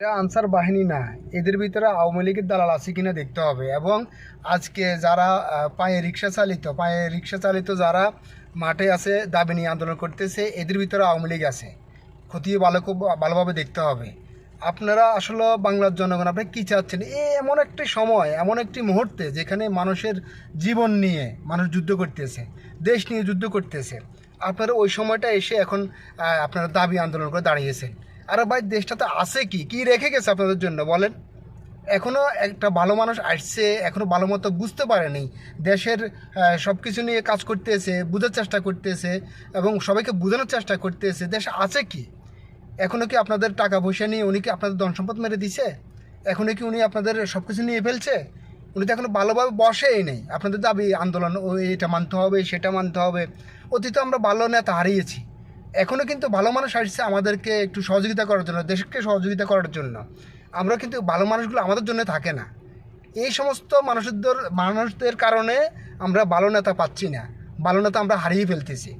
এটা আনসার বাহিনী না। এদের ভিতরে আওয়ামী লীগের দালাল আছে কিনা দেখতে হবে। এবং আজকে যারা পায়ে রিক্সা চালিত, পায়ে রিক্সা চালিত যারা মাঠে আছে, দাবি নিয়ে আন্দোলন করতেছে, এদের ভিতরে আওয়ামী লীগ আছে। খতিয়ে ভালো খুব- ভালোভাবে দেখতে হবে। আপনারা আসলে বাংলার জনগণ, আপনি কী চাচ্ছেন? এ এমন একটি সময়, এমন একটি মুহূর্তে যেখানে মানুষের জীবন নিয়ে মানুষ যুদ্ধ করতেছে, দেশ নিয়ে যুদ্ধ করতেছে। আপনারা ওই সময়টা এসে এখন আপনারা দাবি আন্দোলন করে দাঁড়িয়েছেন। আরে ভাই, দেশটাতে আছে কি? কি রেখে গেছে আপনাদের জন্য, বলেন? এখনও একটা ভালো মানুষ আসছে এখনও ভালো মতো বুঝতে পারেনি। দেশের সব কিছু নিয়ে কাজ করতেছে, বোঝার চেষ্টা করতেছে এবং সবাইকে বোঝানোর চেষ্টা করতেছে। দেশ আছে কি? এখনও কি আপনাদের টাকা পয়সা নিয়ে উনি কি আপনাদের ধন সম্পদ মেরে দিছে? এখনও কি উনি আপনাদের সব কিছু নিয়ে ফেলছে? উনি তো এখনও ভালোভাবে বসেই নেই। আপনাদের দাবি, আন্দোলন, ও এটা মানতে হবে, সেটা মানতে হবে। অতীতে আমরা ভালো নেতা হারিয়েছি। এখনও কিন্তু ভালো মানুষ আসছে আমাদেরকে একটু সহযোগিতা করার জন্য, দেশকে সহযোগিতা করার জন্য। আমরা কিন্তু ভালো মানুষগুলো আমাদের জন্য থাকে না। এই সমস্ত মানুষদের মানুষদের কারণে আমরা ভালো নেতা পাচ্ছি না। ভালো নেতা আমরা হারিয়ে ফেলতেছি।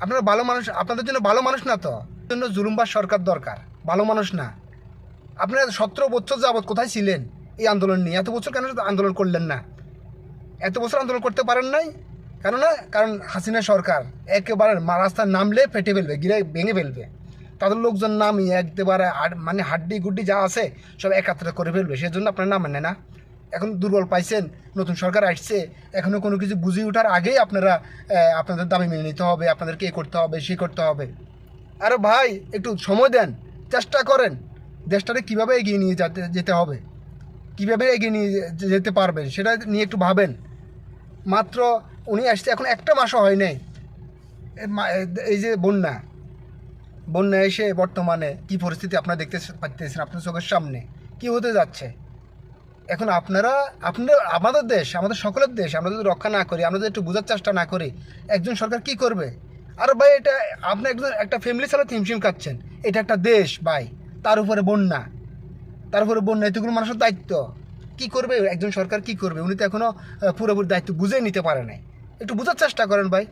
আপনারা ভালো মানুষ, আপনাদের জন্য ভালো মানুষ না তো? জন্য জুলুমবার সরকার দরকার। ভালো মানুষ না। আপনারা সতেরো বছর যাবৎ কোথায় ছিলেন এই আন্দোলন নিয়ে? এত বছর কেন আন্দোলন করলেন না? এত বছর আন্দোলন করতে পারেন নাই? কেননা, কারণ হাসিনা সরকার একেবারে রাস্তায় নামলে ফেটে ফেলবে, গিরে ভেঙে ফেলবে। তাদের লোকজন নামিয়ে একেবারে মানে হাড্ডি গুড্ডি যা আছে, সব একাত্রে করে ফেলবে। সেজন্য আপনার নাম মানে না। এখন দুর্বল পাইছেন, নতুন সরকার আসছে এখনও কোনো কিছু বুঝে ওঠার আগেই আপনারা আপনাদের দাবি মেনে নিতে হবে, আপনাদেরকে এ করতে হবে, সে করতে হবে। আরে ভাই, একটু সময় দেন, চেষ্টা করেন। দেশটাকে কীভাবে এগিয়ে নিয়ে যেতে যেতে হবে? কীভাবে এগিয়ে নিয়ে যেতে পারবেন, সেটা নিয়ে একটু ভাবেন। মাত্র উনি আসছে, এখন একটা মাসও হয় নাই। এই যে বন্যা বন্যা এসে বর্তমানে কি পরিস্থিতি আপনারা দেখতে পাচ্ছেন আপনার চোখের সামনে? কি হতে যাচ্ছে? এখন আপনারা আপনার আমাদের দেশ, আমাদের সকলের দেশ, আমরা যদি রক্ষা না করি, আমরা যদি একটু বোঝার চেষ্টা না করি, একজন সরকার কি করবে? আর ভাই, এটা, আপনি একজন, একটা ফ্যামিলি ছাড়া হিমশিম খাচ্ছেন। এটা একটা দেশ, ভাই। তার উপরে বন্যা। তার উপরে বন্যা, এতগুলো মানুষের দায়িত্ব। কি করবে? একজন সরকার কি করবে? উনি তো এখনও পুরোপুরি দায়িত্ব বুঝেই নিতে পারে নাই। একটু বোঝার চেষ্টা করেন ভাই।